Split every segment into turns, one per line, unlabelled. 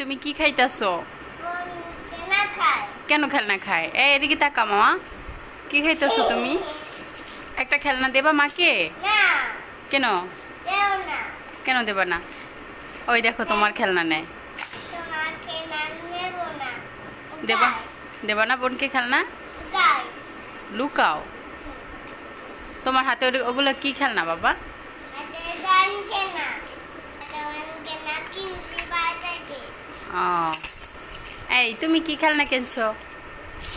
তুমি কি খাইতাছো? কেন খেলনা খায়? এই এদিকে তাকা মামা। কি খাইতাছো তুমি? একটা খেলনা দেবা মাকে? কেন? কেন দেবা না? ওই দেখো তোমার খেলনা নেয়। দেবা? দেবা না বোনকে খেলনা? লুকাও। তোমার হাতে ওগুলো কি খেলনা বাবা? ও। এই তুমি কি খেলনা কিনছো?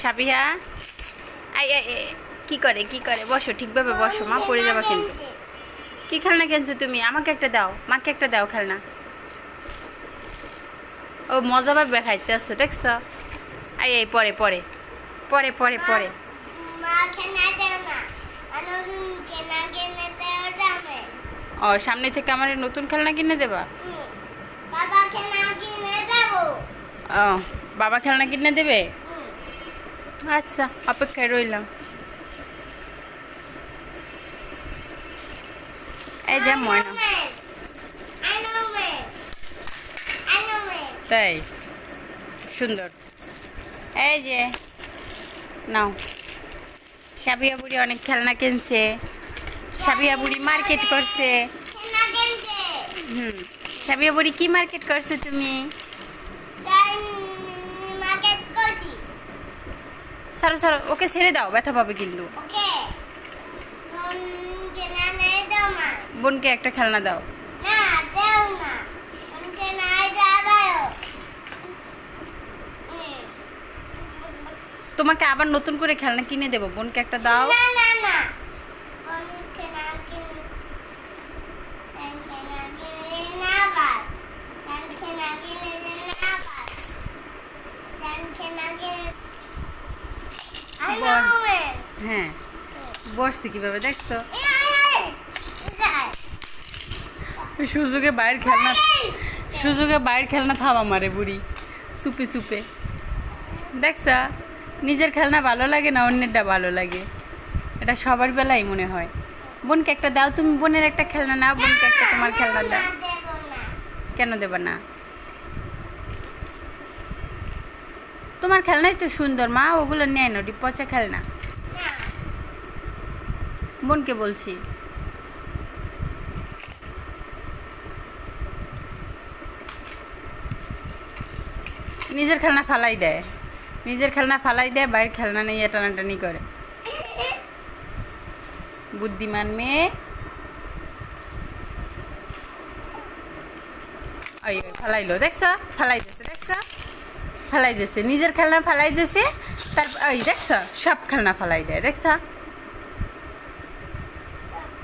সাবিহা? আই কি করে কি করে? বসো ঠিকভাবে বসো মা পড়ে যাবা কিন্তু। কি খেলনা কিনছো তুমি? আমাকে একটা দাও মাকে একটা দাও খেলনা। ও মজা পাবে খাইতে আসছো দেখছ? আই এই পরে পরে। পরে পরে পরে। ও সামনে থেকে আমার নতুন খেলনা কিনে দেবা
হুম। বাবা কেনা কিনে দেবো
ও বাবা খেলনা কিনে দেবে? আচ্ছা। অপেক্ষায় রইলাম। এই যে ময়না. তাই? সুন্দর। এই যে নাও। সাবিয়া বুড়ি অনেক খেলনা কিনছে। সাবিয়া বুড়ি মার্কেট করছে। হুম। সাবিয়া বুড়ি কি মার্কেট করছে তুমি
তাই মার্কেট করছি
সারো সারো। ওকে ছেড়ে দাও ব্যথা পাবে কিন্তু। বোনকে একটা খেলনা দাও। তোমাকে আবার নতুন করে খেলনা কিনে দেবো। বোনকে একটা দাও
না না না কেনা কিন কেনা কিনে না বাদ কেনা কিনে না বাদ কেনা কিনে I know it.
হ্যাঁ বসছি কীভাবে দেখছ? সুযোগে বাইরের খেলনা সুযোগে বাইরের খেলনা থামা মারে বুড়ি সুপে সুপে। দেখছা? নিজের খেলনা ভালো লাগে না অন্যেরটা ভালো লাগে? এটা সবার বেলাই মনে হয়। বোনকে একটা দাও তুমি বোনের একটা খেলনা নাও বোনকে একটা তোমার খেলনা দাও। কেন দেবে না? তোমার খেলনাই তো সুন্দর, মা, ওগুলো নেয় না পচা খেলনা। বোনকে বলছি। নিজের খেলনা ফালাই দেয় নিজের খেলনা ফালাই দেয় বাইরের খেলনা নিয়ে টানাটানি করে। বুদ্ধিমান মেয়ে। ফালাইলো, দেখছ? ফালাই দিছে, দেখছ? ফালাই দিছে নিজের খেলনা ফালাই দিছে তারপর ওই দেখছ? সব খেলনা ফালাই দেয় দেখছ?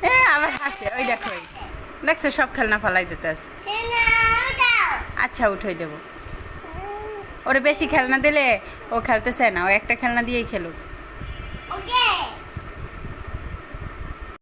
এ আবার হাসে ওই দেখো ওই। দেখছ সব খেলনা ফালাই দিতে আছে। আচ্ছা উঠোই দেবো। ওরে বেশি খেলনা দিলে ও খেলতেছে চায় না ও একটা খেলনা দিয়েই খেলুক।